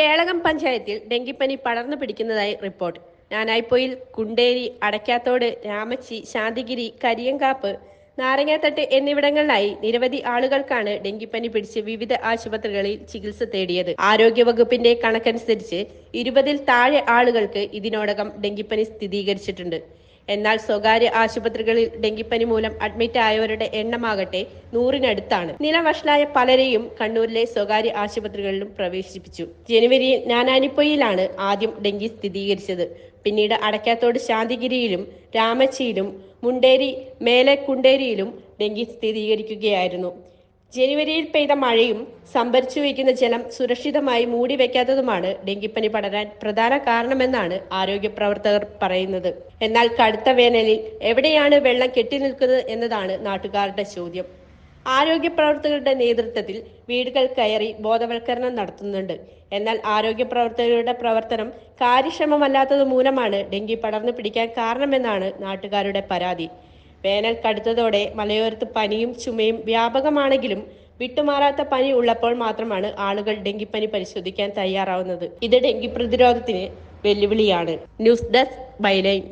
കേളകം പഞ്ചായത്തിൽ ഡെങ്കിപ്പനി പടർന്നു പിടിക്കുന്നതായി റിപ്പോർട്ട്. ഞാനായിപ്പോയിൽ കുണ്ടേരി അടയ്ക്കാത്തോട് രാമച്ചി ശാന്തിഗിരി കരിയങ്കാപ്പ് നാരങ്ങാത്തട്ട് എന്നിവിടങ്ങളിലായി നിരവധി ആളുകൾക്കാണ് ഡെങ്കിപ്പനി പിടിച്ച് വിവിധ ആശുപത്രികളിൽ ചികിത്സ തേടിയത്. ആരോഗ്യവകുപ്പിന്റെ കണക്കനുസരിച്ച് ഇരുപതിൽ താഴെ ആളുകൾക്ക് ഇതിനോടകം ഡെങ്കിപ്പനി സ്ഥിരീകരിച്ചിട്ടുണ്ട്. എന്നാൽ സ്വകാര്യ ആശുപത്രികളിൽ ഡെങ്കിപ്പനി മൂലം അഡ്മിറ്റ് ആയവരുടെ എണ്ണമാകട്ടെ നൂറിനടുത്താണ്. നിലവഷലായ പലരെയും കണ്ണൂരിലെ സ്വകാര്യ ആശുപത്രികളിലും പ്രവേശിപ്പിച്ചു. ജനുവരിയിൽ നാനാനിപ്പൊയിലാണ് ആദ്യം ഡെങ്കി സ്ഥിരീകരിച്ചത്. പിന്നീട് അടയ്ക്കാത്തോട് ശാന്തിഗിരിയിലും രാമച്ചിയിലും മുണ്ടേരി മേലെ കുണ്ടേരിയിലും ഡെങ്കി സ്ഥിരീകരിക്കുകയായിരുന്നു. ജനുവരിയിൽ പെയ്ത മഴയും സംഭരിച്ചു വയ്ക്കുന്ന ജലം സുരക്ഷിതമായി മൂടി വയ്ക്കാത്തതുമാണ് ഡെങ്കിപ്പനി പടരാൻ പ്രധാന കാരണമെന്നാണ് ആരോഗ്യ പ്രവർത്തകർ പറയുന്നത്. എന്നാൽ കടുത്ത വേനലിൽ എവിടെയാണ് വെള്ളം കെട്ടി നിൽക്കുന്നത് എന്നതാണ് നാട്ടുകാരുടെ ചോദ്യം. ആരോഗ്യ പ്രവർത്തകരുടെ നേതൃത്വത്തിൽ വീടുകൾ കയറി ബോധവൽക്കരണം നടത്തുന്നുണ്ട്. എന്നാൽ ആരോഗ്യ പ്രവർത്തകരുടെ പ്രവർത്തനം കാര്യക്ഷമമല്ലാത്തത് മൂലമാണ് ഡെങ്കി പടർന്നു പിടിക്കാൻ കാരണമെന്നാണ് നാട്ടുകാരുടെ പരാതി. വേനൽ കടുത്തതോടെ മലയോരത്ത് പനിയും ചുമയും വ്യാപകമാണെങ്കിലും വിട്ടുമാറാത്ത പനി ഉള്ളപ്പോൾ മാത്രമാണ് ആളുകൾ ഡെങ്കിപ്പനി പരിശോധിക്കാൻ തയ്യാറാവുന്നത്. ഇത് ഡെങ്കി പ്രതിരോധത്തിന് വെല്ലുവിളിയാണ്. News desk byline.